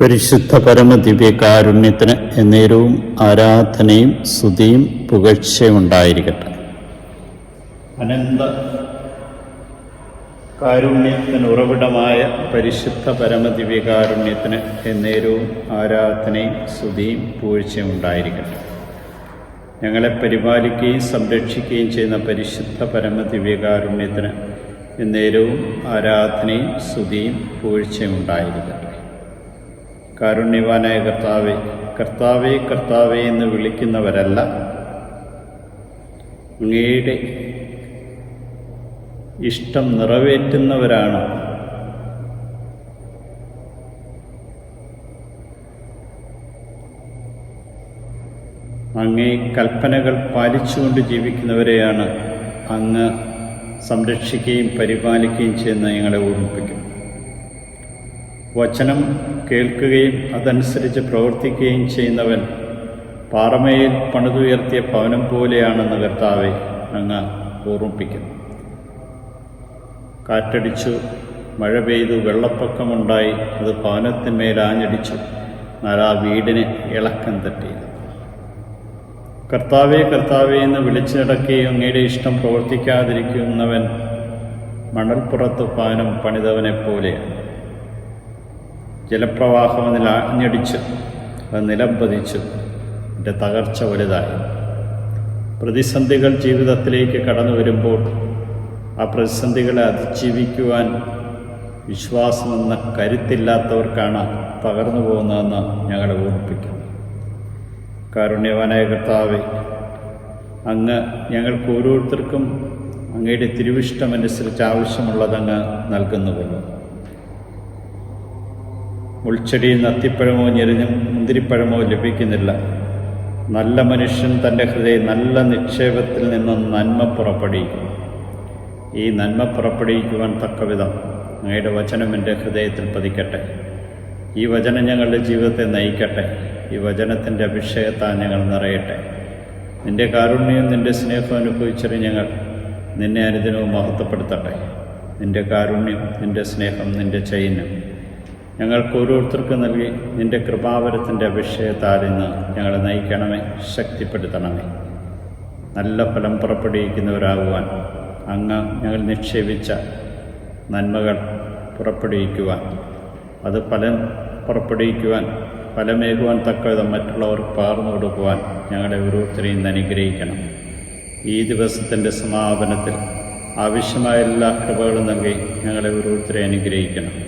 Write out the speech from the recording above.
പരിശുദ്ധ പരമദിവ്യകാരുണ്യത്തിന് എന്നേരവും ആരാധനയും സ്തുതിയും പുകഴ്ചയും ഉണ്ടായിരിക്കട്ടെ. അനന്ത കാരുണ്യത്തിന് ഉറവിടമായ പരിശുദ്ധ പരമദിവ്യകാരുണ്യത്തിന് എന്നേരവും ആരാധനയും സ്തുതിയും പുകഴ്ചയും ഉണ്ടായിരിക്കട്ടെ. ഞങ്ങളെ പരിപാലിക്കുകയും സംരക്ഷിക്കുകയും ചെയ്യുന്ന പരിശുദ്ധ പരമദിവ്യകാരുണ്യത്തിന് എന്നേരവും ആരാധനയും സ്തുതിയും പുകഴ്ചയും ഉണ്ടായിരിക്കട്ടെ. കാരുണ്യവാനായ കർത്താവെ കർത്താവെ കർത്താവെ എന്ന് വിളിക്കുന്നവരല്ല. അങ്ങയുടെ ഇഷ്ടം നിറവേറ്റുന്നവരാണ്. അങ്ങേ കൽപ്പനകൾ പാലിച്ചുകൊണ്ട് ജീവിക്കുന്നവരെയാണ് അങ്ങ് സംരക്ഷിക്കുകയും പരിപാലിക്കുകയും ചെയ്യുന്ന ഞങ്ങളെ ഓർമ്മിപ്പിക്കും വചനം കേൾക്കുകയും അതനുസരിച്ച് പ്രവർത്തിക്കുകയും ചെയ്യുന്നവൻ പാറമയിൽ പണിതുയർത്തിയ ഭവനം പോലെയാണെന്ന് കർത്താവെ അങ്ങ് ഓർമ്മിപ്പിക്കുന്നു. കാറ്റടിച്ചു മഴ പെയ്തു വെള്ളപ്പൊക്കമുണ്ടായി അത് ഭവനത്തിന്മേൽ ആഞ്ഞടിച്ചു എന്നാൽ ആ വീടിന് ഇളക്കം തട്ടി. കർത്താവെ കർത്താവെ എന്ന് വിളിച്ചു നടക്കുകയും അങ്ങയുടെ ഇഷ്ടം പ്രവർത്തിക്കാതിരിക്കുന്നവൻ മണൽപ്പുറത്ത് പാനം പണിതവനെ പോലെയാണ് ജലപ്രവാഹം അതിൽ ആഞ്ഞടിച്ചു അത് നിലംപതിച്ച് എന്റെ തകർച്ച വലുതായി. പ്രതിസന്ധികൾ ജീവിതത്തിലേക്ക് കടന്നു വരുമ്പോൾ ആ പ്രതിസന്ധികളെ അതിജീവിക്കുവാൻ വിശ്വാസമെന്ന കരുത്തില്ലാത്തവർക്കാണ് തകർന്നു പോകുന്നതെന്ന് ഞങ്ങളെ ഓർപ്പിക്കുന്നു. കാരുണ്യവാനായ കർത്താവെ അങ്ങ് ഞങ്ങൾക്ക് ഓരോരുത്തർക്കും അങ്ങയുടെ തിരുവിഷ്ടമനുസരിച്ച് ആവശ്യമുള്ളതങ്ങ് നൽകുന്നുവല്ലോ. മുൾച്ചെടിയിൽ നത്തിപ്പഴമോ ഞെരിഞ്ഞും മുന്തിരിപ്പഴമോ ലഭിക്കുന്നില്ല. നല്ല മനുഷ്യൻ തന്റെ ഹൃദയം നല്ല നിക്ഷേപത്തിൽ നിന്ന് നന്മ പുറപ്പെടുവിക്കും. ഈ നന്മ പുറപ്പെടുവിക്കുവാൻ തക്കവിധം അങ്ങയുടെ വചനം എന്റെ ഹൃദയത്തിൽ പതിക്കട്ടെ. ഈ വചനം ഞങ്ങളുടെ ജീവിതത്തെ നയിക്കട്ടെ. ഈ വചനത്തിന്റെ അഭിഷേകത്താൽ ഞങ്ങൾ നിറയട്ടെ. നിന്റെ കാരുണ്യവും നിന്റെ സ്നേഹവും അനുഭവിച്ചറിഞ്ഞ് ഞങ്ങൾ നിന്നെ അനുദിനവും മഹത്വപ്പെടുത്തട്ടെ. നിന്റെ കാരുണ്യം നിന്റെ സ്നേഹം നിന്റെ ചൈന്യം ഞങ്ങൾക്ക് ഓരോരുത്തർക്കും നൽകി നിന്റെ കൃപാവരത്തിന്റെ അഭിഷേകത്താൽ ഇന്ന് ഞങ്ങളെ നയിക്കണമേ ശക്തിപ്പെടുത്തണമേ. നല്ല ഫലം പുറപ്പെടുവിക്കുന്നവരാകുവാൻ അങ്ങ് ഞങ്ങൾ നിക്ഷേപിച്ച നന്മകൾ പുറപ്പെടുവിക്കുവാൻ അത് ഫലം പുറപ്പെടുവിക്കുവാൻ ഫലമേകുവാൻ തക്കവിധം മറ്റുള്ളവർക്ക് പകർന്നു കൊടുക്കുവാൻ ഞങ്ങളെ ഓരോരുത്തരെയും അനുഗ്രഹിക്കണം. ഈ ദിവസത്തിന്റെ സമാപനത്തിൽ ആവശ്യമായ എല്ലാ കൃപകളും നൽകി ഞങ്ങളെ ഓരോരുത്തരെ അനുഗ്രഹിക്കണം.